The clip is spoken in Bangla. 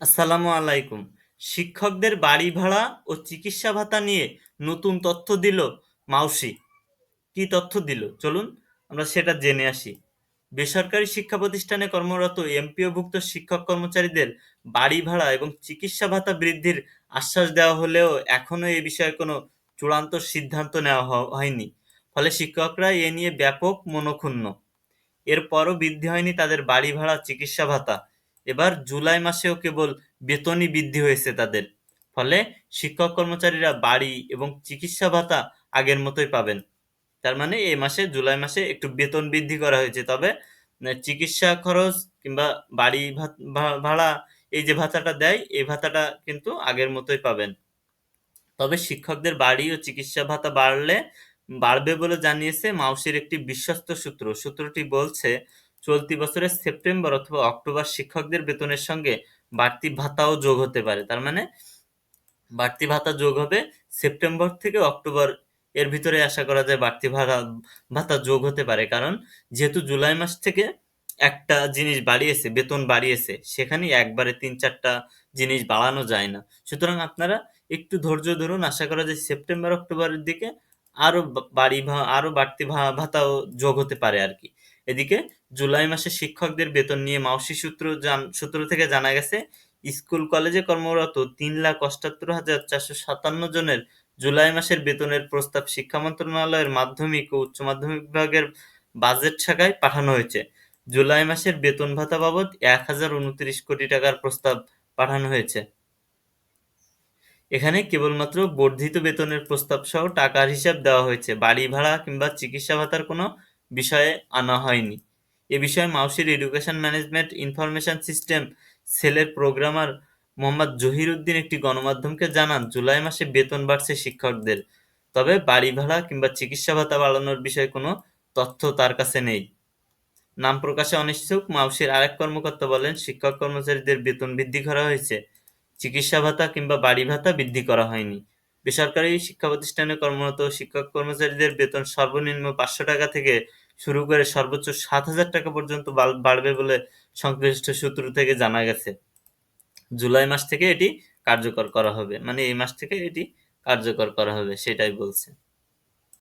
আসসালামু আলাইকুম। শিক্ষকদের বাড়ি ভাড়া ও চিকিৎসা ভাতা নিয়ে নতুন তথ্য দিল মাউসি। কি তথ্য দিল? চলুন আমরা সেটা জেনে আসি। বেসরকারি শিক্ষা প্রতিষ্ঠানে কর্মরত এমপিওভুক্ত শিক্ষক কর্মচারীদের বাড়ি ভাড়া এবং চিকিৎসা ভাতা বৃদ্ধির আশ্বাস দেওয়া হলেও এখনও এ বিষয়ে কোনো চূড়ান্ত সিদ্ধান্ত নেওয়া হয়নি। ফলে শিক্ষকরা এ নিয়ে ব্যাপক মনক্ষুণ্ণ। এরপরও বৃদ্ধি হয়নি তাদের বাড়ি ভাড়া, চিকিৎসা ভাতা। এবার জুলাই মাসেও কেবল বেতনই বৃদ্ধি হয়েছে তাদের। ফলে শিক্ষক কর্মচারীরা বাড়ি এবং চিকিৎসা ভাতা আগের মতোই পাবেন। তার মানে এই মাসে, জুলাই মাসে একটু বেতন বৃদ্ধি করা হয়েছে। তবে চিকিৎসা খরচ কিংবা বাড়ি ভাড়া এই যে ভাতাটা দেয়, এই ভাতাটা কিন্তু আগের মতোই পাবেন। তবে শিক্ষকদের বাড়ি ও চিকিৎসা ভাতা বাড়লে, বাড়বে বলে জানিয়েছে মাউসির একটি বিশ্বস্ত সূত্র। সূত্রটি বলছে চলতি বছরের সেপ্টেম্বর অথবা অক্টোবর শিক্ষকদের বেতনের সঙ্গে বাড়তি ভাতাও যোগ হতে পারে। তার মানে বাড়তি ভাতা যোগ হবে সেপ্টেম্বর থেকে অক্টোবর এর ভিতরে আশা করা যায় বাড়তি ভাড়া ভাতা যোগ হতে পারে। কারণ যেহেতু জুলাই মাস থেকে একটা জিনিস বাড়িয়েছে, বেতন বাড়িয়েছে সেখানে একবারে তিন চারটা জিনিস বাড়ানো যায় না। সুতরাং আপনারা একটু ধৈর্য ধরুন। আশা করা যায় সেপ্টেম্বর, অক্টোবরের দিকে আরও বাড়ি ভা, আরও বাড়তি ভাতাও যোগ হতে পারে আর কি। এদিকে জুলাই মাসে শিক্ষকদের বেতন নিয়ে মাউসি সূত্র সূত্র থেকে জানা গেছে, স্কুল, কলেজে কর্মরত তিন লাখ অষ্টাত্তর হাজার চারশো সাতান্ন জনের জুলাই মাসের বেতনের প্রস্তাব শিক্ষা মন্ত্রণালয়ের মাধ্যমিক ও উচ্চ মাধ্যমিক বিভাগের বাজেট শাখায় পাঠানো হয়েছে। জুলাই মাসের বেতন ভাতা বাবদ এক হাজার উনত্রিশ কোটি টাকার প্রস্তাব পাঠানো হয়েছে। এখানে কেবলমাত্র বর্ধিত বেতনের প্রস্তাব সহ টাকার হিসাব দেওয়া হয়েছে। বাড়ি ভাড়া কিংবা চিকিৎসা ভাতার কোনো বিষয়ে আনা হয়নি। এ বিষয়ে মাউসির এডুকেশন ম্যানেজমেন্ট ইনফরমেশন সিস্টেম সেলের প্রোগ্রামার মোহাম্মদ জহির উদ্দিন একটি গণমাধ্যমকে জানান, জুলাই মাসে বেতন বাড়ছে শিক্ষকদের। তবে বাড়ি ভাড়া কিংবা চিকিৎসা ভাতা বাড়ানোর বিষয়ে কোনো তথ্য তার কাছে নেই। নাম প্রকাশে অনিচ্ছুক, মাউসির আরেক কর্মকর্তা বলেন, শিক্ষক কর্মচারীদের বেতন বৃদ্ধি করা হয়েছে। চিকিৎসা ভাতা কিংবা বাড়ি ভাতা বৃদ্ধি করা হয়নি। বেসরকারি শিক্ষা প্রতিষ্ঠানে কর্মরত শিক্ষক কর্মচারীদের বেতন সর্বনিম্ন পাঁচশো টাকা থেকে শুরু করে সর্বোচ্চ সাত হাজার টাকা পর্যন্ত বাড়বে বলে সংশ্লিষ্ট সূত্র থেকে জানা গেছে। জুলাই মাস থেকে এটি কার্যকর করা হবে। মানে এই মাস থেকে এটি কার্যকর করা হবে, সেটাই বলছে।